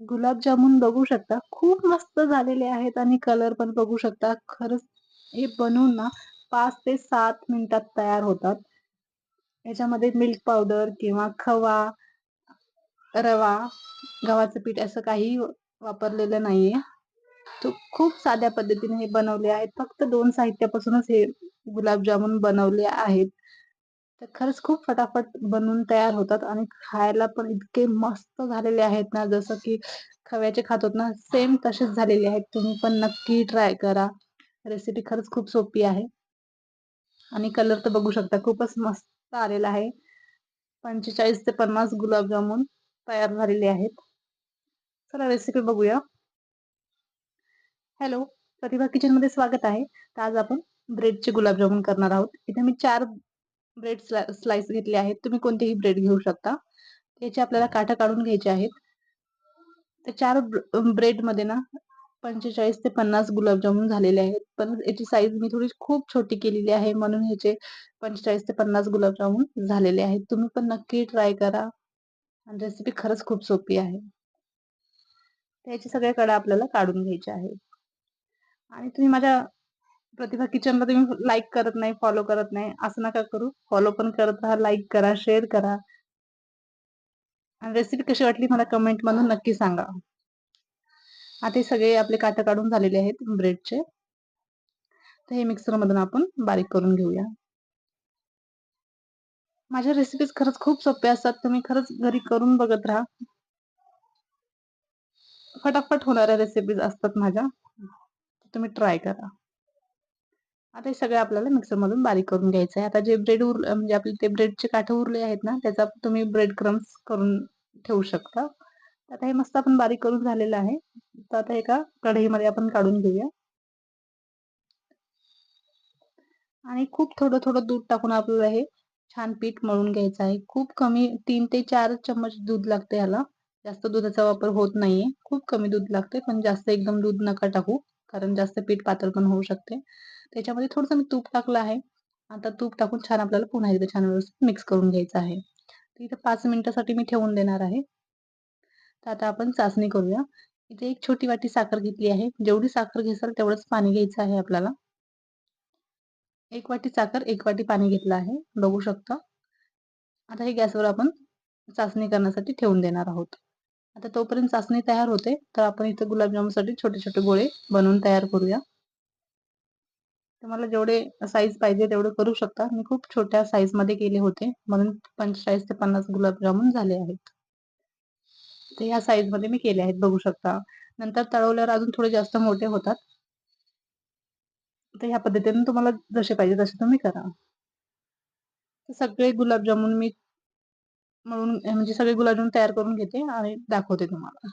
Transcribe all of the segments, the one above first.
गुलाबजामुन बघू शकता. खूप मस्त झालेले आहेत आणि कलर पण बघू शकता. खरंच हे बनवून ना पाच ते सात मिनिटात तयार होतात. याच्यामध्ये मिल्क पावडर किंवा खवा रवा गव्हाचं पीठ असं काही वापरलेलं नाहीये. तो खूप साध्या पद्धतीने हे बनवले आहेत. फक्त दोन साहित्यापासूनच हे गुलाबजामुन बनवले आहेत. तर खरंच खूप फटाफट बनवून तयार होतात आणि खायला पण इतके मस्त झालेले आहेत ना जसं की खव्याचे खात ना सेम तसेच झालेले आहेत. तुम्ही पण नक्की ट्राय करा. रेसिपी खरंच खूप सोपी आहे. आणि कलर तर बघू शकता खूपच मस्त आलेला आहे. पंचेचाळीस ते पन्नास गुलाबजामुन तयार झालेले आहेत. चला रेसिपी बघूया. हॅलो प्रतिभा किचनमध्ये स्वागत आहे. तर आज आपण ब्रेडचे गुलाबजामुन करणार आहोत. इथे मी चार ब्रेड स्लाइस घेतले आहेत. तुम्ही कोणतेही ब्रेड घेऊ शकता. याचे आपल्याला काठा काढून घ्यायचे आहेत. तर चार ब्रेडमध्ये ना पंचेचाळीस ते पन्नास गुलाबजामुन झालेले आहेत. पण याची साईज मी थोडी खूप छोटी केलेली आहे. म्हणून ह्याचे पंचेचाळीस ते पन्नास गुलाबजामुन झालेले आहेत. तुम्ही पण नक्की ट्राय करा. आणि रेसिपी खरंच खूप सोपी आहे. त्याचे सगळ्या कडा आपल्याला काढून घ्यायच्या आहेत. आणि तुम्ही माझ्या प्रतिभा किचनला तुम्ही लाईक करत नाही फॉलो करत नाही. असं नका करू. फॉलो पण करत राहा लाईक करा शेअर करा. आणि रेसिपी कशी वाटली मला कमेंट मधून नक्की सांगा. आता हे सगळे आपले काटे काढून झालेले आहेत ब्रेडचे तर हे मिक्सर मधून आपण बारीक करून घेऊया. माझ्या रेसिपीज खरंच खूप सोप्या असतात. तुम्ही खरंच घरी करून बघत राहा. फटाफट होणाऱ्या रेसिपीज असतात माझ्या. तुम्ही ट्राय करा. आता हे सगळे आपल्याला मिक्सर मधून बारीक करून घ्यायचं आहे आता जे ब्रेड उर म्हणजे आपले ते ब्रेडचे काठे उरले आहेत ना त्याचा तुम्ही ब्रेड क्रम्स करून ठेवू शकता. आता हे मस्त आपण बारीक करून झालेलं आहे. तर आता एका कढईमध्ये आपण काढून घेऊया. आणि खूप थोडं थोडं दूध टाकून आपल्याला हे छान पीठ मळून घ्यायचं आहे. खूप कमी तीन ते चार चम्मच दूध लागते ह्याला. जास्त दुधाचा वापर होत नाहीये. खूप कमी दूध लागते पण जास्त एकदम दूध नका टाकू. कारण जास्त पीठ पातळ पण होऊ शकते. त्याच्यामध्ये थोडंसं मी तूप टाकलं आहे. आता तूप टाकून छान आपल्याला पुन्हा एकदा छान व्यवस्थित मिक्स करून घ्यायचं आहे. इथे पाच मिनिटासाठी मी ठेवून देणार आहे. तर आता आपण चाचणी करूया. इथे एक छोटी वाटी साखर घेतली आहे. जेवढी साखर घेसाल तेवढंच पाणी घ्यायचं आहे आपल्याला. एक वाटी साखर एक वाटी पाणी घेतलं आहे. बघू शकता. आता हे गॅसवर आपण चाचणी करण्यासाठी ठेवून देणार आहोत. आता तोपर्यंत चाचणी तयार होते. तर आपण इथे गुलाबजामुनसाठी छोटे छोटे गोळे बनवून तयार करूया. तुम्हाला जेवढे साईज पाहिजे तेवढे करू शकता. मी खूप छोट्या साईजमध्ये केले होते. म्हणून पंचेचाळीस ते पन्नास गुलाबजामुन झाले आहेत. ते ह्या साईजमध्ये मी केले आहेत. बघू शकता. नंतर तळवल्यावर अजून थोडे जास्त मोठे होतात. तर ह्या पद्धतीने तुम्हाला जसे पाहिजे तसे तुम्ही करा. सगळे गुलाबजामुन मी म्हणून म्हणजे सगळे गुलाबजाम तयार करून घेते आणि दाखवते तुम्हाला.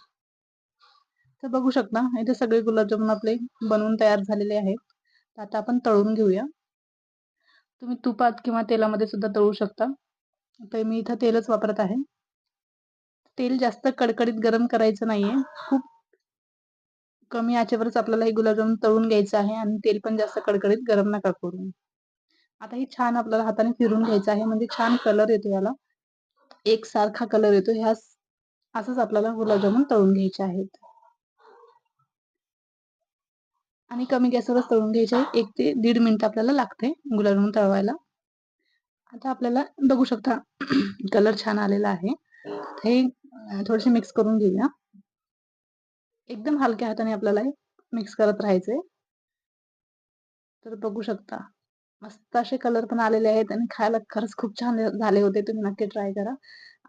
तर बघू शकता इथे सगळे गुलाबजामुन आपले बनवून तयार झालेले आहेत. आता आपण तळून घेऊया. तुम्ही तुपात किंवा तेलामध्ये सुद्धा तळू शकता. तर मी इथं तेलच वापरत आहे. तेल जास्त कडकडीत गरम करायचं नाहीये. खूप कमी आचेवरच आपल्याला हे गुलाबजामुन तळून घ्यायचं आहे आणि तेल पण जास्त कडकडीत गरम नका करू. आता हे छान आपल्याला हाताने फिरून घ्यायचं आहे. म्हणजे छान कलर येतो याला. एक सारखा कलर येतो. ह्या असंच आपल्याला गुलाबजामुन तळून घ्यायचे आहेत. आणि कमी गॅसवरच तळून घ्यायचे एक ते दीड मिनिट आपल्याला लागते गुलाबजामुन तळवायला. आता आपल्याला बघू शकता कलर छान आलेला आहे. हे थोडेसे मिक्स करून घेऊया. एकदम हलक्या हाताने आपल्याला मिक्स करत राहायचंय. तर बघू शकता. मस्त असे कलर पण आलेले आहेत आणि खायला खरंच खूप छान झाले होते. तुम्ही नक्की ट्राय करा.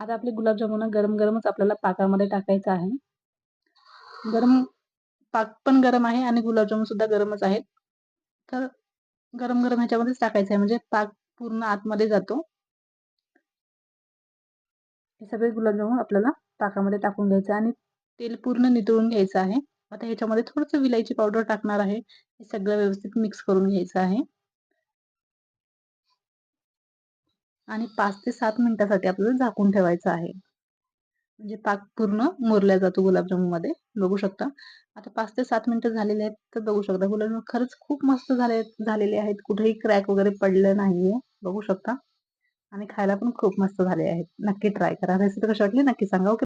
आता आपले गुलाबजामुन गरम गरमच आपल्याला पाकामध्ये टाकायचं आहे. गरम पाक पण गरम आहे आणि गुलाबजामुन सुद्धा गरमच आहेत. तर गरम गरम ह्याच्यामध्येच टाकायचं आहे. म्हणजे पाक पूर्ण आतमध्ये जातो. हे सगळे गुलाबजामुन आपल्याला पाकामध्ये टाकून घ्यायचं आणि तेल पूर्ण नितळून घ्यायचं आहे. आता ह्याच्यामध्ये थोडस विलायची पावडर टाकणार आहे. हे सगळं व्यवस्थित मिक्स करून घ्यायचं आहे. आणि पाच ते सात मिनिटासाठी आपल्याला झाकून ठेवायचं आहे. म्हणजे पाक पूर्ण मुरल्या जातो गुलाबजामुनमध्ये बघू शकता. आता पाच ते सात मिनिटं झालेले आहेत तर बघू शकता. गुलाबजामुन खरंच खूप मस्त झाले झालेले आहेत. कुठेही क्रॅक वगैरे पडलं नाहीये. बघू शकता. आणि खायला पण खूप मस्त झाले आहेत. नक्की ट्राय करा. रेसिपी कशी वाटली? नक्की सांगा. ओके.